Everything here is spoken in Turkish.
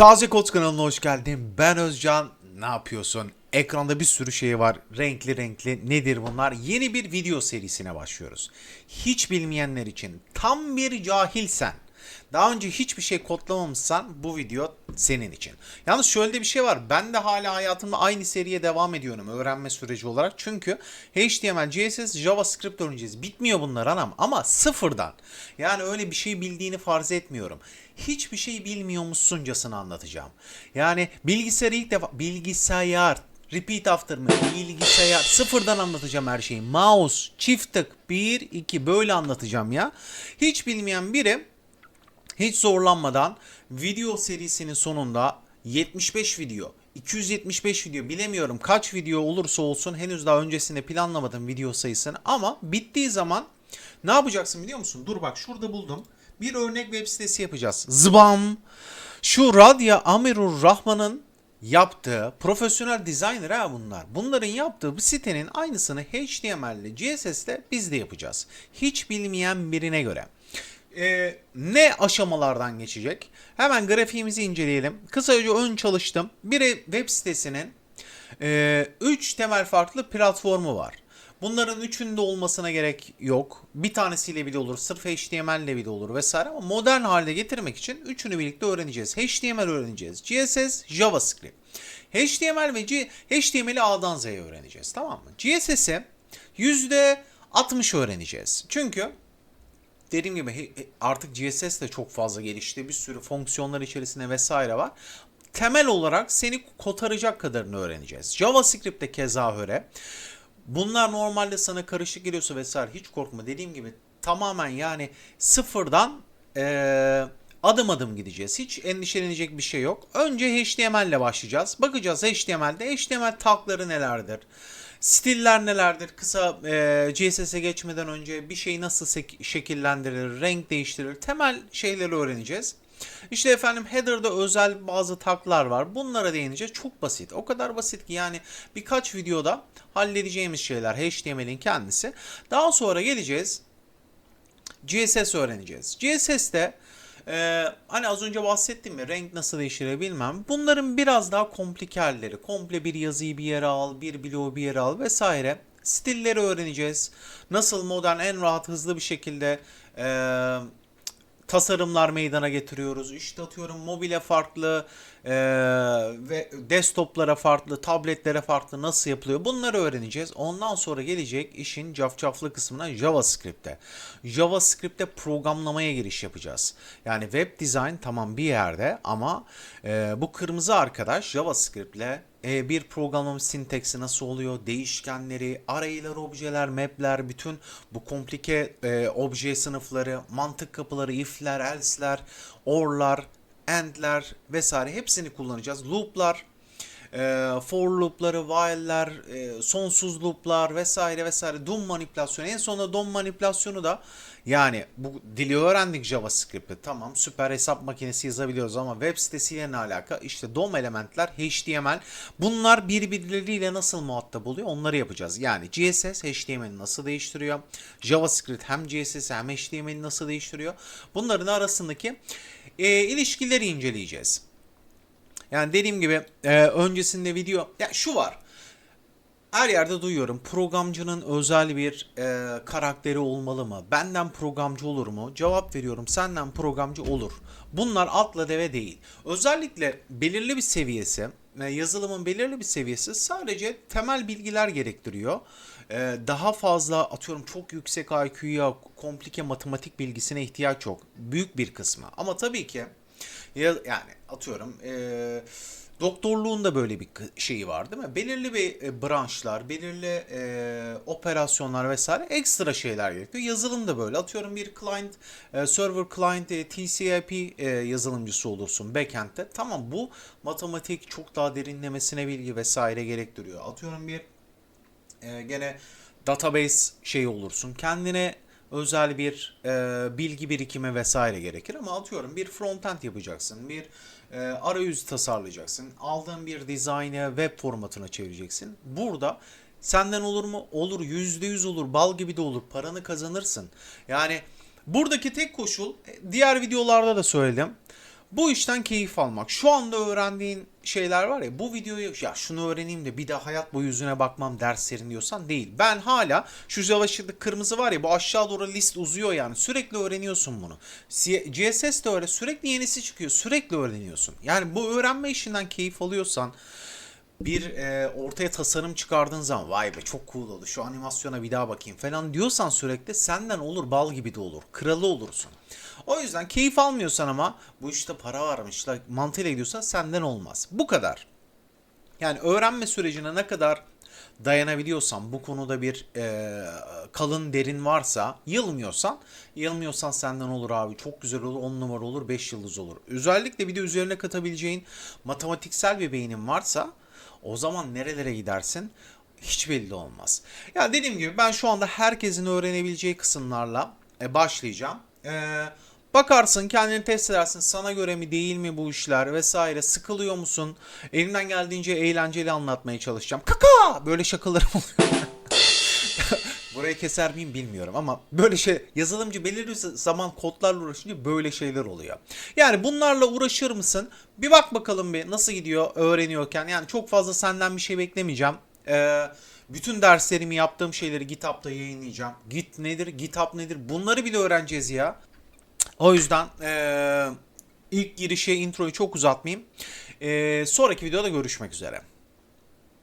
Taze Kod kanalına hoş geldin. Ben Özcan. Ne yapıyorsun? Ekranda bir sürü şey var. Renkli renkli. Nedir bunlar? Yeni bir video serisine başlıyoruz. Hiç bilmeyenler için tam bir cahilsen, daha önce hiçbir şey kodlamamışsan bu video senin için. Yalnız şöyle bir şey var. Ben de hala hayatımda aynı seriye devam ediyorum öğrenme süreci olarak. Çünkü HTML, CSS, JavaScript öğreneceğiz. Bitmiyor bunlar anam ama sıfırdan. Yani öyle bir şey bildiğini farz etmiyorum. Hiçbir şey bilmiyormuşsuncasını anlatacağım. Yani bilgisayarı ilk defa bilgisayar Repeat after me. Bilgisayar. Sıfırdan anlatacağım her şeyi. Mouse, çift tık, 1, 2 böyle anlatacağım ya. Hiç bilmeyen biri hiç zorlanmadan video serisinin sonunda 75 video 275 video bilemiyorum kaç video olursa olsun henüz daha öncesinde planlamadım video sayısını ama bittiği zaman ne yapacaksın biliyor musun? Dur bak şurada buldum. Bir örnek web sitesi yapacağız. Zbam. Şu Radya Amirur Rahman'ın yaptığı profesyonel designer ha bunlar. Bunların yaptığı bu sitenin aynısını HTML ile CSS ile biz de yapacağız. Hiç bilmeyen birine göre. Ee, ne aşamalardan geçecek? Hemen grafiğimizi inceleyelim. Kısaca ön çalıştım. Bir web sitesinin 3 temel farklı platformu var. Bunların üçünde olmasına gerek yok. Bir tanesiyle bile olur, sırf HTML ile bile olur vesaire ama modern hale getirmek için üçünü birlikte öğreneceğiz. HTML öğreneceğiz, CSS, JavaScript. HTML ve G HTML'i A'dan Z'ye öğreneceğiz tamam mı? CSS'i %60 öğreneceğiz. Çünkü dediğim gibi he- artık GSS de çok fazla gelişti. Bir sürü fonksiyonlar içerisinde vesaire var. Temel olarak seni kotaracak kadarını öğreneceğiz. JavaScript de keza öyle. Bunlar normalde sana karışık geliyorsa vesaire hiç korkma. Dediğim gibi tamamen yani sıfırdan eee, adım adım gideceğiz. Hiç endişelenecek bir şey yok. Önce HTML ile başlayacağız. Bakacağız HTML'de HTML tagları nelerdir? Stiller nelerdir? Kısa e, CSS'e geçmeden önce bir şey nasıl şekillendirilir, renk değiştirilir? Temel şeyleri öğreneceğiz. İşte efendim header'da özel bazı taglar var. Bunlara değineceğiz. Çok basit. O kadar basit ki yani birkaç videoda halledeceğimiz şeyler HTML'in kendisi. Daha sonra geleceğiz. CSS öğreneceğiz. CSS'te e, hani az önce bahsettim mi renk nasıl değiştirir bilmem. Bunların biraz daha komplike halleri. Komple bir yazıyı bir yere al, bir bloğu bir yere al vesaire. Stilleri öğreneceğiz. Nasıl modern en rahat hızlı bir şekilde e, tasarımlar meydana getiriyoruz. İşte atıyorum mobile farklı e, ve desktoplara farklı, tabletlere farklı nasıl yapılıyor bunları öğreneceğiz. Ondan sonra gelecek işin cafcaflı kısmına JavaScript'te. JavaScript'te programlamaya giriş yapacağız. Yani web design tamam bir yerde ama e, bu kırmızı arkadaş JavaScript'le bir programlama sintaksi nasıl oluyor, değişkenleri, araylar, objeler, map'ler, bütün bu komplike e, obje sınıfları, mantık kapıları, if'ler, else'ler, or'lar, and'ler vesaire hepsini kullanacağız. Loop'lar, e, for loop'ları, while'ler, e, sonsuz loop'lar vesaire vesaire, DOM manipülasyonu. En sonunda DOM manipülasyonu da yani bu dili öğrendik JavaScript'i. Tamam süper hesap makinesi yazabiliyoruz ama web sitesiyle ne alaka? İşte DOM elementler, HTML bunlar birbirleriyle nasıl muhatap oluyor onları yapacağız. Yani CSS HTML'i nasıl değiştiriyor? JavaScript hem CSS hem HTML'i nasıl değiştiriyor? Bunların arasındaki e, ilişkileri inceleyeceğiz. Yani dediğim gibi e, öncesinde video ya şu var. Her yerde duyuyorum programcının özel bir e, karakteri olmalı mı? Benden programcı olur mu? Cevap veriyorum senden programcı olur. Bunlar atla deve değil. Özellikle belirli bir seviyesi, e, yazılımın belirli bir seviyesi sadece temel bilgiler gerektiriyor. E, daha fazla atıyorum çok yüksek IQ'ya, komplike matematik bilgisine ihtiyaç yok. Büyük bir kısmı. Ama tabii ki ya, yani atıyorum eee doktorluğun da böyle bir şeyi var değil mi? Belirli bir e, branşlar, belirli e, operasyonlar vesaire ekstra şeyler gerekiyor. Yazılım da böyle. Atıyorum bir client, e, server client, e, TCP e, yazılımcısı olursun backend'te. Tamam bu matematik çok daha derinlemesine bilgi vesaire gerektiriyor. Atıyorum bir e, gene database şey olursun. Kendine özel bir e, bilgi birikimi vesaire gerekir ama atıyorum bir frontend yapacaksın, bir e, arayüz tasarlayacaksın, aldığın bir dizaynı web formatına çevireceksin. Burada senden olur mu? Olur, yüzde yüz olur, bal gibi de olur, paranı kazanırsın. Yani buradaki tek koşul, e, diğer videolarda da söyledim. Bu işten keyif almak. Şu anda öğrendiğin şeyler var ya bu videoyu ya şunu öğreneyim de bir daha hayat boyu yüzüne bakmam derslerin diyorsan değil. Ben hala şu yavaşlık kırmızı var ya bu aşağı doğru list uzuyor yani sürekli öğreniyorsun bunu. CSS de öyle sürekli yenisi çıkıyor sürekli öğreniyorsun. Yani bu öğrenme işinden keyif alıyorsan bir e, ortaya tasarım çıkardığın zaman vay be çok cool oldu şu animasyona bir daha bakayım falan diyorsan sürekli senden olur bal gibi de olur. Kralı olursun. O yüzden keyif almıyorsan ama bu işte para varmış la mantığıyla gidiyorsan senden olmaz. Bu kadar. Yani öğrenme sürecine ne kadar dayanabiliyorsan bu konuda bir e, kalın derin varsa yılmıyorsan yılmıyorsan senden olur abi çok güzel olur 10 numara olur 5 yıldız olur. Özellikle bir de üzerine katabileceğin matematiksel bir beynin varsa o zaman nerelere gidersin hiç belli olmaz. Ya dediğim gibi ben şu anda herkesin öğrenebileceği kısımlarla e, başlayacağım. Eee Bakarsın kendini test edersin sana göre mi değil mi bu işler vesaire sıkılıyor musun? Elimden geldiğince eğlenceli anlatmaya çalışacağım. Kaka böyle şakalarım oluyor. Burayı keser miyim bilmiyorum ama böyle şey yazılımcı belirli zaman kodlarla uğraşınca böyle şeyler oluyor. Yani bunlarla uğraşır mısın? Bir bak bakalım bir nasıl gidiyor öğreniyorken. Yani çok fazla senden bir şey beklemeyeceğim. Ee, bütün derslerimi yaptığım şeyleri GitHub'da yayınlayacağım. Git nedir, GitHub nedir bunları bile öğreneceğiz ya. O yüzden eee, ilk girişe introyu çok uzatmayayım. Eee, sonraki videoda görüşmek üzere.